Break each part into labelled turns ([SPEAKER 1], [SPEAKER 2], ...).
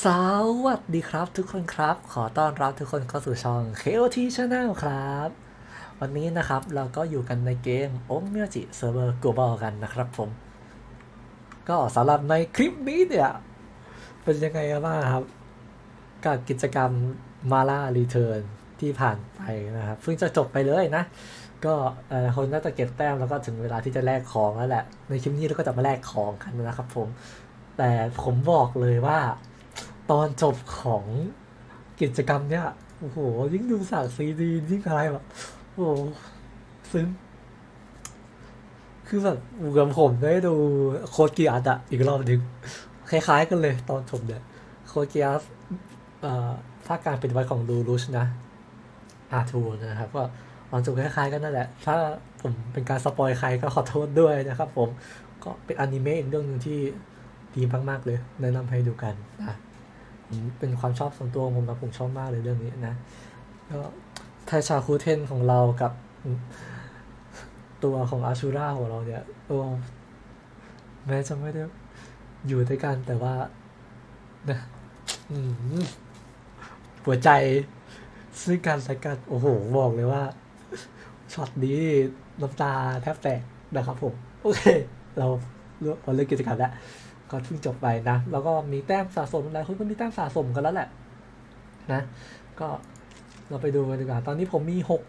[SPEAKER 1] สวัสดีครับทุกคนครับ ขอต้อนรับทุกคนเข้าสู่ช่อง KOT Channel ครับ วันนี้นะครับเราก็อยู่กันในเกม o m เมียจิเซิร์ฟเวอร์ Global กันนะครับผม ก็สำหรับในคลิปนี้เนี่ย เป็นยังไงกันบ้างครับ กับกิจกรรมมาล่ารีเทิร์นที่ผ่านไปนะครับ เพิ่งจะจบไปเลยนะ ก็คนน่าจะเก็บแต้มแล้วก็ถึงเวลาที่จะแลกของแล้วแหละ ในคลิปนี้เราก็จะมาแลกของกันนะครับผม แต่ผมบอกเลยว่า ตอนจบของกิจกรรมเนี่ยโอ้โห ยิ่งดูสากซีดียิ่งอะไรแบบโอ้ซึ้งคือแบบเหมือนผมได้ดูโคดกียร์อะอีกรอบหนึ่งคล้ายๆกันเลยตอนจบเนี่ยโคดกียร์เอ่อภาคการเป็นไว้ของลูรุชนะอาทูนะครับ ก็ตอนจบคล้ายๆกันนั่นแหละ ถ้าผมเป็นการสปอยใครก็ขอโทษด้วยนะครับผมก็เป็นอนิเมะอีกเรื่องหนึ่งที่ดีมากๆเลย แนะนำให้ดูกันนะ เป็นความชอบส่วนตัวของผมนะผมชอบมากเลยเรื่องนี้นะก็ไทชาคูเทนของเรากับตัวของอาชูราของเราเนี่ยโอ้แม้จะไม่ได้อยู่ด้วยกันแต่ว่านะอืมหัวใจซึ่งกันและกันโอ้โห บอกเลยว่าช็อตนี้น้ำตาแทบแตกนะครับผม โอเค เราเราเล่นกิจกรรมแล้ว ก็เพิ่งจบไปนะ แล้วก็มีแต้มสะสมหลายคนก็มีแต้มสะสมกันแล้วแหละนะ ก็เราไปดูกันดีกว่า ตอนนี้ผมมีหก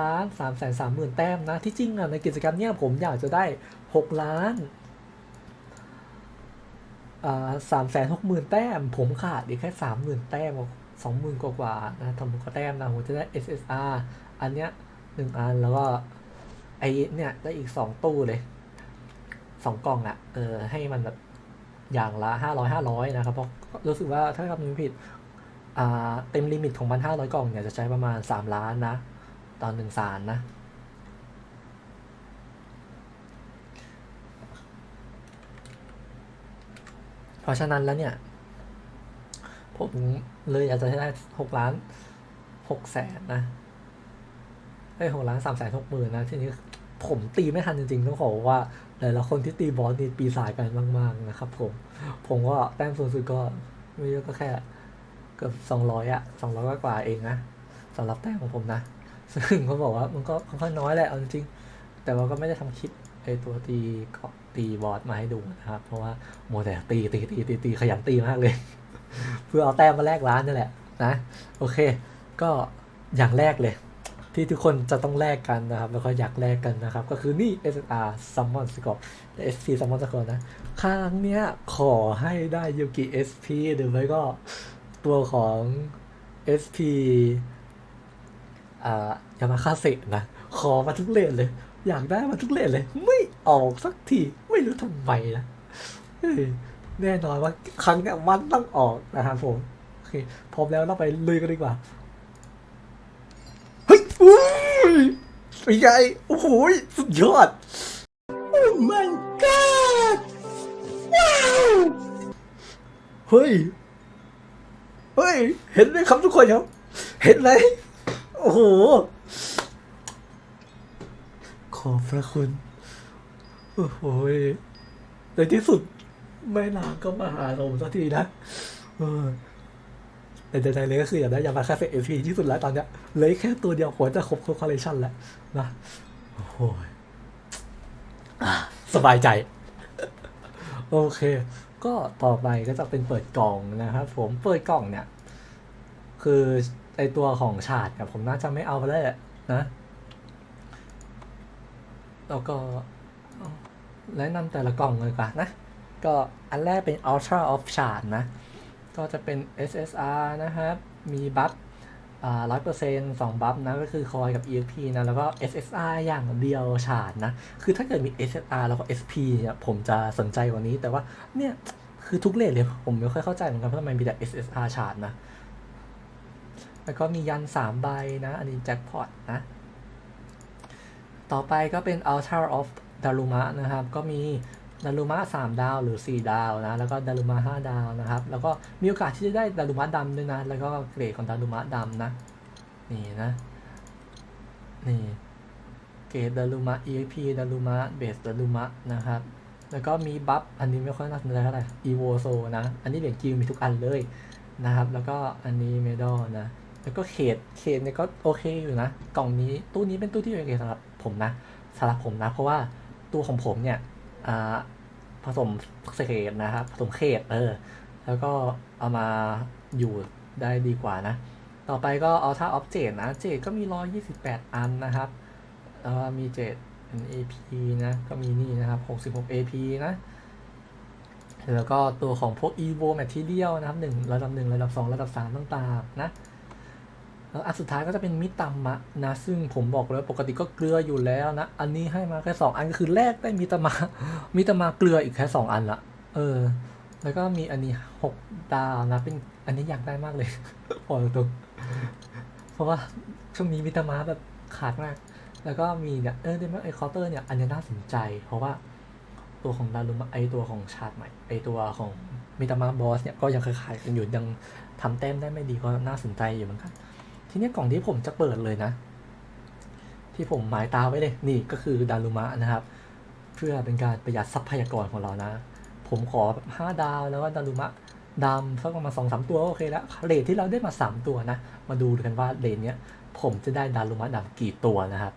[SPEAKER 1] ล้านสามแสนสามหมื่นแต้มนะ ที่จริงอะในกิจกรรมเนี้ยผมอยากจะได้หกล้านสามแสนหกหมื่นแต้ม ผมขาดอีกแค่สามหมื่นแต้มสองหมื่นกว่าๆนะทำก็แต้มนะผมจะได้ SSR อันเนี้ยหนึ่งอันแล้วก็ไอเนี่ยได้อีกสองตู้เลยสองกล่องอะ่ะเออให้มันแบบ อย่างละห้าร้อยห้าร้อยนะครับ เพราะรู้สึกว่าถ้าจำไม่ผิดอ่าเต็มลิมิตของมันห้าร้อยกล่องเนี่ยจะใช้ประมาณสามล้านนะ ตอนหนึ่งสารนะ เพราะฉะนั้นแล้วเนี่ย ผมเลยอยากจะได้หกล้านหกแสนนะไอ้หกล้านสามแสนหกหมื่นนะ ทีนี้ผมตีไม่ทันจริงๆ ต้องขอว่า หลายๆคนที่ตีบอสนี่ปีสายกันมาก ๆ นะครับผม ผมก็แต้มสูงสุดก็ไม่เยอะก็แค่เกือบสองร้อยอะสองร้อยกว่าเองนะสำหรับแต้มของผมนะ ซึ่งเขาบอกว่ามันก็ค่อนข้างน้อยแหละเอาจริงแต่ว่าก็ไม่ได้ทำคลิปไอตัวตีกาะตีบอสมาให้ดูนะครับ เพราะว่าโมแต่ตีตีตีตีตีขยันตีมากเลย เพื่อเอาแต้มมาแลกร้านนี่นแหละนะ โอเค ก็อย่างแรกเลย ที่ทุกคนจะต้องแลกกันนะครับ แล้วก็อยากแลกกันนะครับ ก็คือนี่ SR Summon Score และ SP Summon Score นะ ครั้งเนี้ยขอให้ได้ยูกิ SP หรือไม่ก็ตัวของ SP อ่ายามาคาเซนะ ขอมาทุกเลนเลย อยากได้มาทุกเลนเลย ไม่ออกสักที ไม่รู้ทำไมนะแน่นอนว่าครั้งเนี้ยมันต้องออกนะครับผม โอเคพร้อมแล้วเราไปลุยกันดีกว่า อุ้ยเป็นไงโอ้โหสุดยอด Oh my god ว้าวเฮ้ย เฮ้ย เห็นไหมครับทุกคนครับ เห็นไหมโอ้โห ขอบพระคุณ โอ้โหในที่สุดแม่นางก็มาหาเราสักทีนะ เออ แต่ใจเลยก็คืออยากได้ยามาคาเฟเอพีที่สุดแล้วตอนเนี้ยเลยแค่ตัวเดียวหัวจะครบคอลเลคชันแล้วนะโอ้โหสบายใจ โอเค ก็ต่อไปก็จะเป็นเปิดกล่องนะครับผมเปิดกล่องเนี่ย คือไอตัวของฉาดเนี่ยผมน่าจะไม่เอาไปแล้วนะ แล้วก็แนะนำแต่ละกล่องเลยกว่านะ ก็อันแรกเป็น Ultra of Shard นะ ก็จะเป็น SSR นะครับ มีบัฟร้อยเปอร์เซ็นต์สองบัฟนะ ก็คือคอยกับ EXP นะ แล้วก็ SSR อย่างเดียวฉาดนะ คือถ้าเกิดมี SSR แล้วก็ SP เนี่ยผมจะสนใจกว่านี้ แต่ว่าเนี่ย คือทุกเลทเลย ผมไม่ค่อยเข้าใจเหมือนกันว่าทำไมมีแต่ SSR ฉาดนะ แล้วก็มียันสามใบนะ อันนี้แจ็คพอตนะ ต่อไปก็เป็น Ultra of Daruma นะครับ ก็มี ดารุมะ3ดาวหรือ4ดาวนะแล้วก็ดารุมะ5ดาวนะครับ แล้วก็มีโอกาสที่จะได้ดารุมะดำด้วยนะ แล้วก็เกรดของดารุมะดำนะนี่นะนี่เกรดดารุมะ EXP ดารุมะเบสดารุมะนะครับแล้วก็มีบัฟอันนี้ไม่ค่อยน่าสนใจเท่าไหร่อีโวโซนะ อันนี้เหรียญกิลมีทุกอันเลยนะครับ แล้วก็อันนี้เมดอลนะ แล้วก็เขตเขตเนี่ยก็โอเคอยู่นะ กล่องนี้ตู้นี้เป็นตู้ที่โอเคสำหรับผมนะสำหรับผมนะ เพราะว่าตู้ของผมเนี่ย ผสมเขตนะครับผสมเขตเออแล้วก็เอามาอยู่ได้ดีกว่านะ ต่อไปก็เอาถ้าออบเจกนะเจกก็มี 128 อันนะครับแล้วมีเจด AP นะก็มีนี่นะครับ 66 AP นะแล้วก็ตัวของพวก evo material นะครับหนึ่งระดับหนึ่งระดับสองระดับสามต่างๆนะ อันสุดท้ายก็จะเป็นมิตามะนะซึ่งผมบอกแล้วปกติก็เกลืออยู่แล้วนะ อันนี้ให้มาแค่สองอันก็คือแรกได้มิตามะมิตามะเกลืออีกแค่สองอันละเออ แล้วก็มีอันนี้หกดาวนะเป็นอันนี้อยากได้มากเลยพอตรงเพราะว่าช่วงนี้มิตามะแบบขาดมาก แล้วก็มีเนี่ยเออเดมอนไอคอเตอร์เนี่ยอันนี้น่าสนใจ เพราะว่าตัวของดารุมะไอตัวของชาติใหม่ไอตัวของมิตามะบอสเนี่ยก็ยังคล้ายๆกันอยู่ยังทำแต้มได้ไม่ดีก็น่าสนใจอยู่เหมือนกัน ทีนี้กล่องที่ผมจะเปิดเลยนะ ที่ผมหมายตาไว้เลยนี่ก็คือดารุมะนะครับ เพื่อเป็นการประหยัดทรัพยากรของเรานะ ผมขอห้าดาวแล้วก็ดารุมะดำสักประมาณสองสามตัวก็โอเคแล้วเลทที่เราได้มาสามตัวนะ มาดูกันว่าเลทเนี้ยผมจะได้ดารุมะดำกี่ตัวนะครับ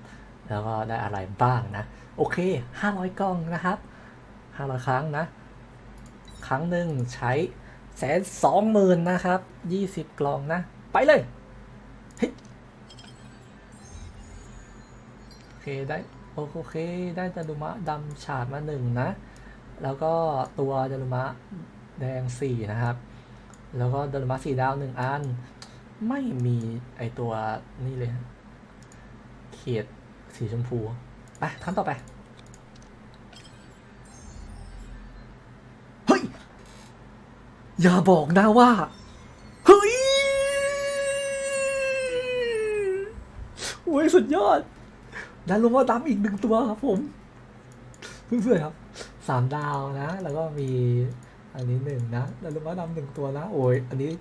[SPEAKER 1] แล้วก็ได้อะไรบ้างนะ โอเคห้าร้อยกล่องนะครับห้าร้อยครั้งนะ ครั้งหนึ่งใช้แสนสองหมื่นนะครับยี่สิบกล่องนะ ไปเลย เคได้โอเคได้จารุมะดำฉาดมาหนึ่งนะ แล้วก็ตัวจารุมะแดงสี่นะครับ แล้วก็จารุมะสีดาวหนึ่งอัน ไม่มีไอตัวนี่เลย เขียดสีชมพูไปครั้งต่อไปเฮ้ยอย่าบอกนะว่าเฮ้ยโอ้ยสุดยอด ดารุมาดำอีกหนึ่งตัวครับผมเพื่อนๆครับสามดาวนะ แล้วก็มีอันนี้หนึ่งนะดารุมาดำหนึ่งตัวนะโอ้ยอันนี้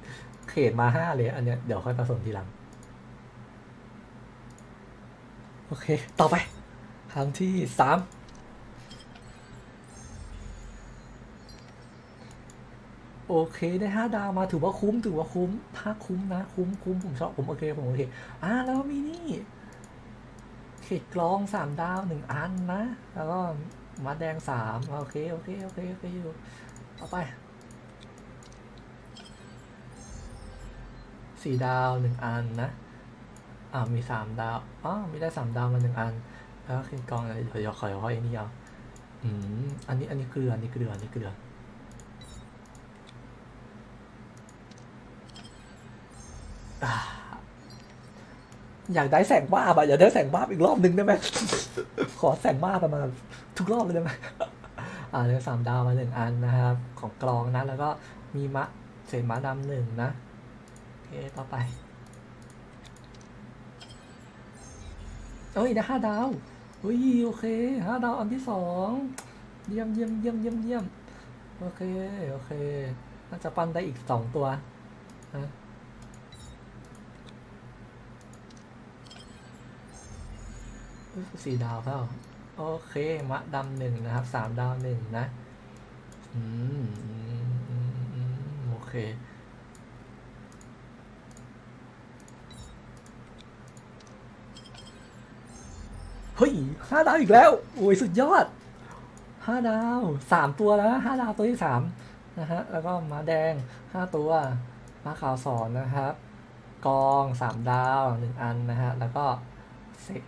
[SPEAKER 1] เขตมาห้าเลย อันเนี้ยเดี๋ยวค่อยผสมทีหลัง โอเค ต่อไป ครั้งที่สามโอเคได้ห้าดาวมาถือว่าคุ้มถือว่าคุ้มถ้าคุ้มนะ คุ้มคุ้มผมชอบผมโอเคผมโอเคอ่าแล้วมีนี่ ขตกรองสามดาวหนึ่งอันนะ แล้วก็มัดแดงสามโอเค โอเค โอเค โอเคอยู่ต่อไปสี่ดาวหนึ่งอันนะ อ่ามีสามดาวอ๋อมีได้สามดาวมาหนึ่งอัน แล้วก็เขตกรองอะไรเดี๋ยวเดี๋ยขอค่อยนี่เอาอืมอันนี้อันนี้เกลืออันนี้เกลืออันนี้เกลืออ่า อยากได้แสงบ้าบอะอยากได้แสงบ้าอีกรอบหนึ่งได้ไหม ขอแสงบ้าประมาณทุกรอบเลยได้ไหมอ่าได้สามดาวมาหนึ่งอันนะครับ ของกรองนะ แล้วก็มีมะเศษมะดำหนึ่งนะโอเคต่อไปเอ้ยได้ห้าดาวเฮ้ยโอเคห้าดาวอันที่สองเยี่ยมเยี่ยมเยี่ยมเยี่ยมเยี่ยมโอเคโอเค น่าจะปั้นได้อีกสองตัวนะเอ้ย สี่ดาวเปล่าโอเค มะดำหนึ่งนะครับสามดาวหนึ่งนะ อืมโอเค เฮ้ยห้าดาวอีกแล้ว โอ้ย สุดยอดห้าดาวสามตัวแล้วห้าดาวตัวที่สามนะฮะ แล้วก็ม้าแดงห้าตัวม้าขาวสอนนะครับ กองสามดาวหนึ่งอันนะฮะ แล้วก็เศษ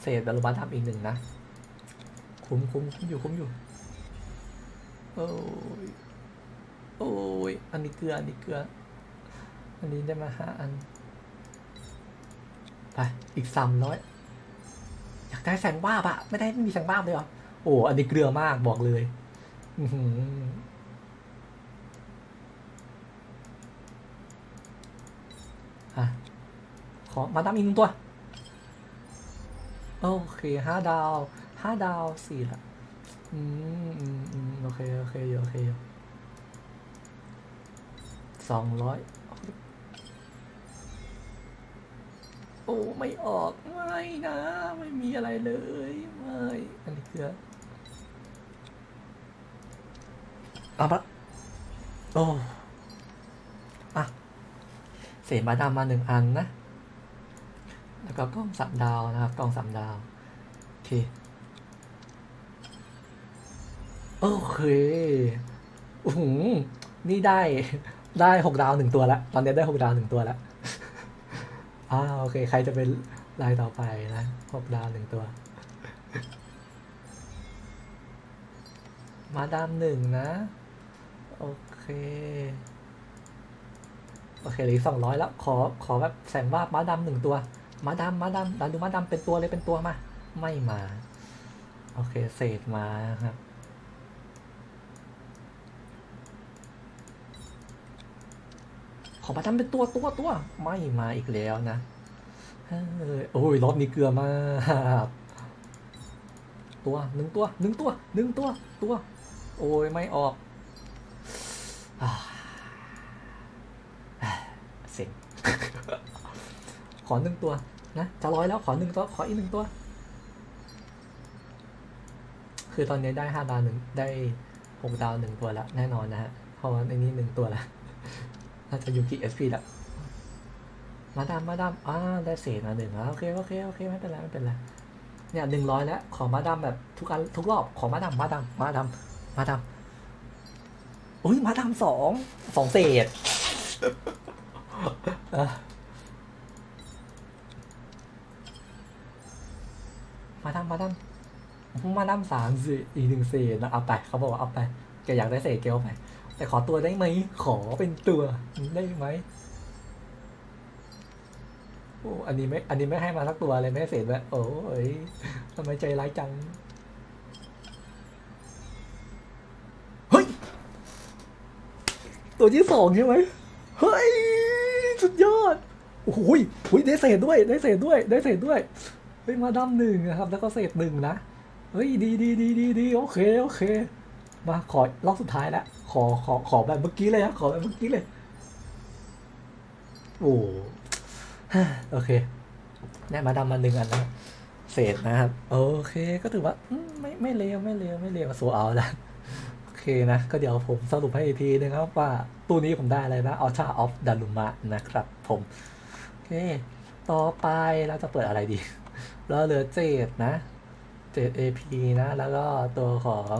[SPEAKER 1] เศษดารุบันทำอีกหนึ่งนะ คุ้มคุ้มคุ้มอยู่คุ้มอยู่ โอ้ย โอ้ย อันนี้เกลือ อันนี้เกลือ อันนี้ได้มาห้าอัน ไป อีกสามร้อย อยากได้แสงบ้าบอะไม่ได้ไม่มีแสงบ้าเลยเหรอ โอ้ อันนี้เกลือมากบอกเลย อือหืออะ ขอมาดามอีกหนึ่งตัว โอเคห้าดาวห้าดาวสี่ละอืมอืมอืมโอเคโอเคอยู่โอเคอยู่สองร้อยโอ้ ไม่ออก ไม่นะ ไม่มีอะไรเลย ไม่อันนี้คือเอาปะโอ้อะเศษมาดำมาหนึ่งอันนะ แล้วก็กล้องสามดาวนะครับกล้องสามดาว โอเค โอเคโอ้โหนี่ได้ได้หกดาวหนึ่งตัวแล้วตอนนี้ได้หกดาวหนึ่งตัวแล้วอ่าโอเค ใครจะเป็นรายต่อไปนะหกดาวหนึ่งตัว มาดามหนึ่งนะ โอเค โอเคเหลือสองร้อยแล้ว ขอขอแบบแสงวาบมาดำหนึ่งตัว มาดำมาดำดันดูมาดำเป็นตัวเลยเป็นตัวมา ไม่มา โอเคเศษมาครับ ขอมาทำเป็นตัวตัวตัวไม่มาอีกแล้วนะโอ้ยรอบนี้เกลือมากตัวหนึ่งตัวหนึ่งตัวหนึ่งตัวตัว โอ้ยไม่ออกอ่าเซ็ง ขอหนึ่งตัวนะจะร้อยแล้วขอหนึ่งตัวขออีกหนึ่งตัว คือตอนนี้ได้ห้าดาวหนึ่งได้หกดาวหนึ่งตัวแล้วแน่นอนนะฮะเพราะว่าในนี้หนึ่งตัวแล้วน่าจะยูกิเอสพีล้วมาดามมาดามอ่าได้เศษมาหนึ่งแล้วโอเคโอเคโอเคไม่เป็นไรไม่เป็นไรเนี่ยหนึ่งร้อยแล้วขอมาดามแบบทุกอันทุกรอบขอมาดามมาดามมาดามมาดามอุ้ยมาดามสองสองเศษ อะ มาดามมาดามมาดามสามสิอีกหนึ่งเศษนะเอาไปเขาบอกว่าเอาไปแกอยากได้เศษเกลไป แต่ขอตัวได้ไหมขอเป็นตัวได้ไหมโอ้อันนี้ไม่ อันนี้ไม่ให้มาสักตัวเลยไม่ให้เศษแบบโอ้ยทำไมใจร้ายจังเฮ้ยตัวที่สองใช่ไหมเฮ้ยสุดยอดโอ้โหยโอ้ยได้เศษด้วย ได้เศษด้วย ได้เศษด้วย ฮ้ยมาดำหนึ่งนะครับ แล้วก็เศษหนึ่งนะ เฮ้ยดีดีดีดีดีโอเคโอเค มาขอรอบสุดท้ายแล้วขอขอขอแบบเมื่อกี้เลยนะขอแบบเมื่อกี้เลย โอ้โอเค ได้มาดำมมาหนึ่งอันแล้วเศษนะครับ โอเคก็ถือว่าไม่ไม่เลวไม่เลวไม่เลวโซเอาแล้วโอเคนะ ก็เดี๋ยวผมสรุปให้อีกทีนึงครับ ว่าตู้นี้ผมได้อะไรนะ Ultra of Daruma นะครับผม โอเค ต่อไปเราจะเปิดอะไรดี เราเหลือเจ็ดนะเจ็ด AP นะ แล้วก็ตัวของ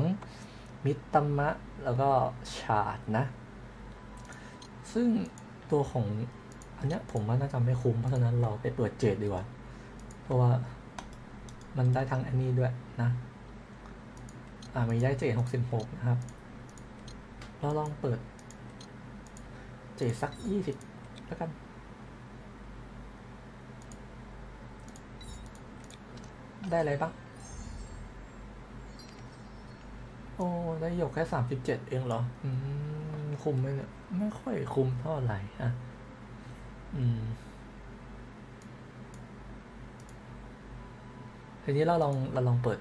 [SPEAKER 1] มิตรมะ แล้วก็ชาดนะ ซึ่งตัวของอันเนี้ยผมว่าน่าจะไม่คุ้ม เพราะฉะนั้นเราไปเปิดเจ็ดดีกว่า เพราะว่ามันได้ทั้งอันนี้ด้วยนะ อ่ามีได้เจ็ดหกสิบหกนะครับ เราลองเปิดเจ็ดสักยี่สิบแล้วกัน ได้อะไรบ้าง โอ้ ได้หยกแค่สามสิบเจ็ดเองเหรอ อืม คุมไหมเนี่ย ไม่ค่อยคุมเท่าไหร่อะ อืมทีนี้เราลองเราลองเปิด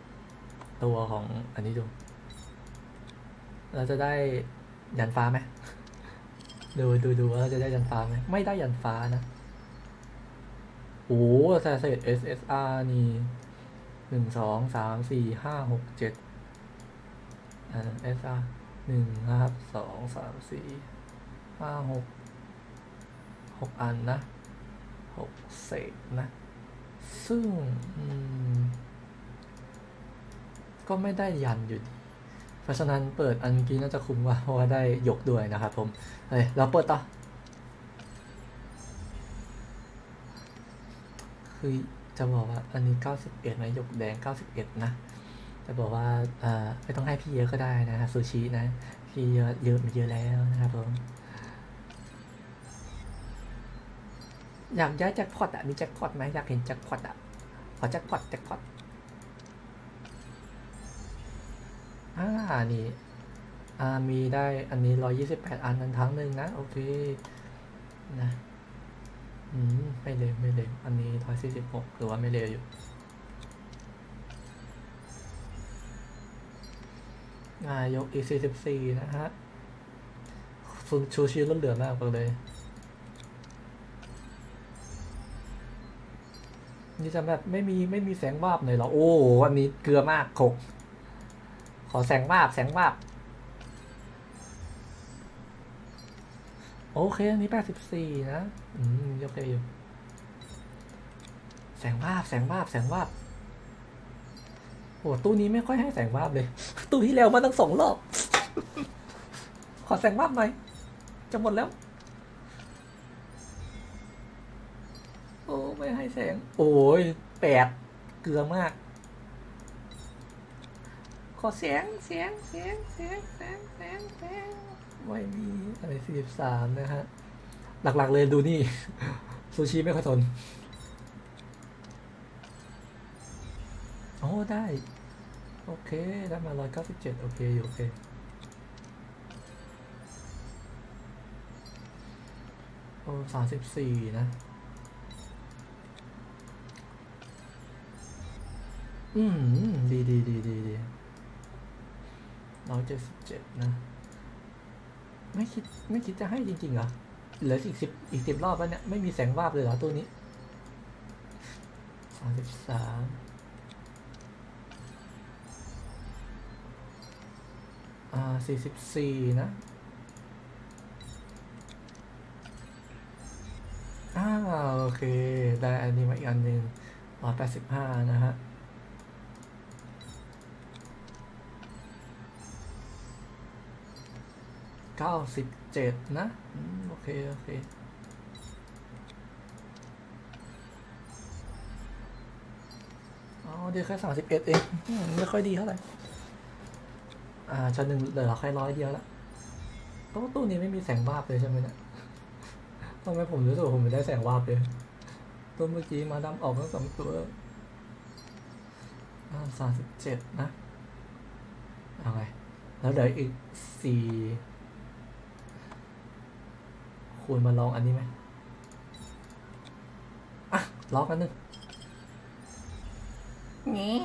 [SPEAKER 1] ตัวของอันนี้ดู เราจะได้ยันฟ้าไหมดูดูดูว่าเราจะได้ยันฟ้าไหมไม่ได้ยันฟ้านะ โอ้แต่เศษ SSR นี่ หนึ่งสองสามสี่ห้าหกเจ็ดอ่า SR หนึ่งนะครับสองสามสี่ห้าหกหกอันนะหกเศษนะ ซึ่งก็ไม่ได้ยันอยู่ดีเพราะฉะนั้นเปิดอันเมื่อกี้น่าจะคุ้มกว่าเพราะว่าได้ยกด้วยนะครับผมเฮ้ยเราเปิดต่อคือ จะบอกว่าอันนี้ 91นะยกแดง 91 นะ จะบอกว่าเอ่อไม่ต้องให้พี่เยอะก็ได้นะฮะซูชินะ พี่เยอะเยอะมาเยอะแล้วนะครับผมอยากย้ายแจ็คพอตอะมีแจ็คพอตไหมอยากเห็นแจ็คพอตอะขอแจ็คพอตแจ็คพอตอ่านี่อ่ามีได้อันนี้ 128 อันนั้นทั้งหนึ่งนะ โอเค นะ อืมไม่เร็วไม่เร็วอันนี้146หรือว่าไม่เร็วอยู่ อ่ายกอี44นะฮะซูชูชีล้นเหลือมากเลย นี่จะแบบไม่มีไม่มีแสงวาบหน่อยเหรอ โอ้อันนี้เกลือมากขกขอแสงวาบแสงวาบ โอเค อันนี้แปดสิบสี่นะ อืมโอเคอยู่ แสงวาบ แสงวาบ แสงวาบ โอ้ตู้นี้ไม่ค่อยให้แสงวาบเลย ตู้ที่แล้วมาตั้งสองรอบ ขอแสงวาบหน่อย จะหมดแล้ว โอ้ ไม่ให้แสง โอ้ยแปด เกลือมาก ขอเสียง เสียง เสียง เสียงแสงแสงแสง ไม่มีอะไรสี่สิบสามนะฮะ หลักๆเลยดูนี่ ซูชิไม่ค่อยทนโอ้ได้ โอเค ได้มาร้อยเก้าสิบเจ็ดโอเค อยู่ โอเค โอ้สามสิบสี่นะ อืม ดีดีดีดีดีร้อยเจ็ดสิบเจ็ดนะ ไม่คิดไม่คิดจะให้จริงๆเหรอเหลืออีกสิบอีกสิบรอบแล้วเนี่ย ไม่มีแสงวาบเลยเหรอตัวนี้สามสิบสามอ่าสี่สิบสี่นะอ่าโอเค ได้อันนี้มาอีกอันหนึ่งร้อยแปดสิบห้านะฮะ เก้าสิบเจ็ดนะ โอเค โอเค อ๋อ เดี๋ยวแค่สามสิบเอ็ดเอง ไม่ค่อยดีเท่าไหร่ อ่าชั้นหนึ่งเหลือแค่ร้อยเดียวละตู้ตู้นี้ไม่มีแสงวาบเลยใช่ไหมเนี่ยทำไมผมรู้สึกผมไม่ได้แสงวาบเลย ตัวเมื่อกี้มาดำออกทั้งสองตัวสามสิบเจ็ดนะ เอาไง แล้วเหลืออีกสี่ คูณมาลองอันนี้ไหมอะลองกันหนึ่งนี่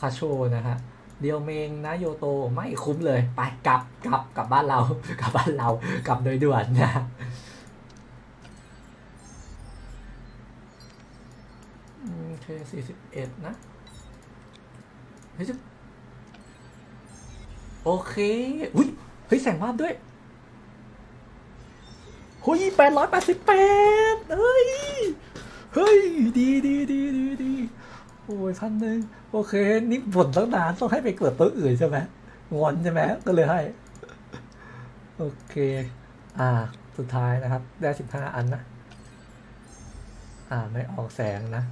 [SPEAKER 1] คาโชนะฮะเดียวเมงนะโยโตไม่คุ้มเลย ไปกลับกลับกลับบ้านเรากลับบ้านเรากลับโดยด่วนนะอืมโอเคสี่สิบเอ็ดนะเฮ้ยจะโอเคอุ้ยเฮ้ยแสงวาบด้วยเฮ้ยแปดร้อยแปดสิบแปดเฮ้ย เฮ้ย ดีดีดีดีดีโอ้ยพันหนึ่งโอเค นี่บ่นตั้งนานต้องให้ไปเกิดตัวอื่นใช่ไหมงอนใช่ไหมก็เลยให้ โอเค อ่า สุดท้ายนะครับ ได้สิบห้าอันนะ อ่า ไม่ออกแสงนะ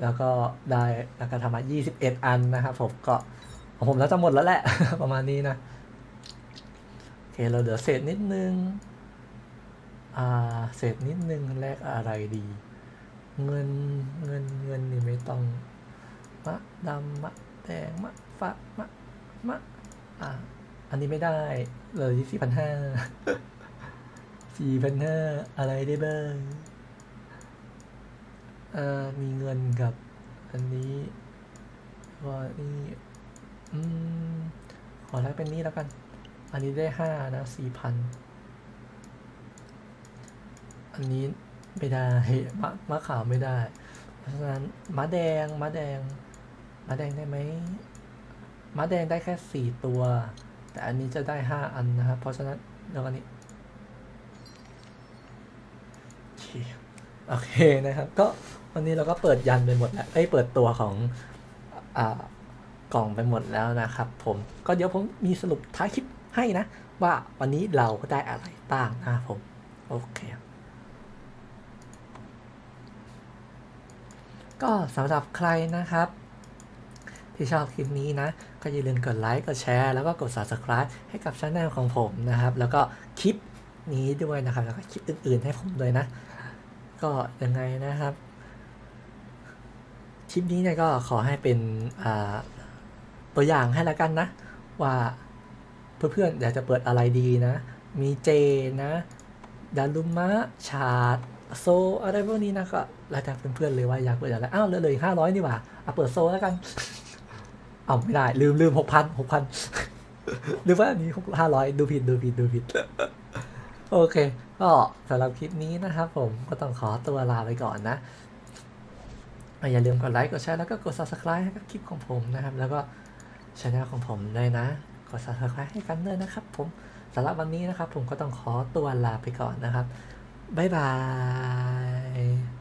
[SPEAKER 1] แล้วก็ได้นักการทำมายี่สิบเอ็ดอันนะครับผมก็ผมแล้วจะหมดแล้วแหละ ประมาณนี้นะ โอเค เราเหลือเศษนิดนึง อ่าเศษนิดนึงแลกอะไรดี เงินเงินเงินนี่ไม่ต้องมะดำมะแดงมะฟ้ามะมะอะอันนี้ไม่ได้เลยสี่พันห้าสี่พันห้าอะไรได้บ้างเอ่อมีเงินกับ อันนี้ก็นี่อืมขอแลกเป็นนี้แล้วกัน อันนี้ได้ห้านะสี่พัน อันนี้ไม่ได้มะมะขาวไม่ได้ เพราะฉะนั้นมะแดงมะแดงมะแดงได้ไหมมะแดงได้แค่สี่ตัว แต่อันนี้จะได้ห้าอันนะครับ เพราะฉะนั้นแล้วอันนี้โอเคนะครับ ก็วันนี้เราก็เปิดยันไปหมดแล้วเอ้ยเปิดตัวของอ่ากล่องไปหมดแล้วนะครับ ผมก็เดี๋ยวผมมีสรุปท้ายคลิปให้นะ ว่าวันนี้เราได้อะไรบ้างนะครับผม โอเค ก็สำหรับใครนะครับ ที่ชอบคลิปนี้นะ ก็อย่าลืมกดไลค์ กดแชร์ แล้วก็กด subscribe ให้กับช่องของผมนะครับ แล้วก็คลิปนี้ด้วยนะครับ แล้วก็คลิปอื่น ๆ ให้ผมด้วยนะ ก็ยังไงนะครับ คลิปนี้เนี่ยก็ขอให้เป็นตัวอย่างให้แล้วกันนะ ว่าเพื่อนๆอยากจะเปิดอะไรดีนะ มีเจนะดารุมะ ชาดโซ อะไรพวกนี้นะก็ แล้วแต่เพื่อนๆเลยว่าอยากเปิดอะไรอ้าวเหลือเหลยห้าร้อยนี่หว่าเอาเปิดโซแล้วกันเอาไม่ได้ลืมลืมหกพันหกพันหรือว่าอันนี้หกห้าร้อยดูผิดดูผิดดูผิด โอเค ก็สำหรับคลิปนี้นะครับผมก็ต้องขอตัวลาไปก่อนนะ อย่าลืมกดไลค์กดแชร์แล้วก็กด subscribe ให้กับคลิปของผมนะครับ แล้วก็ช่องของผมด้วยนะ กด subscribe ให้กันด้วยนะครับ ผมสำหรับวันนี้นะครับ ผมก็ต้องขอตัวลาไปก่อนนะครับบ๊ายบาย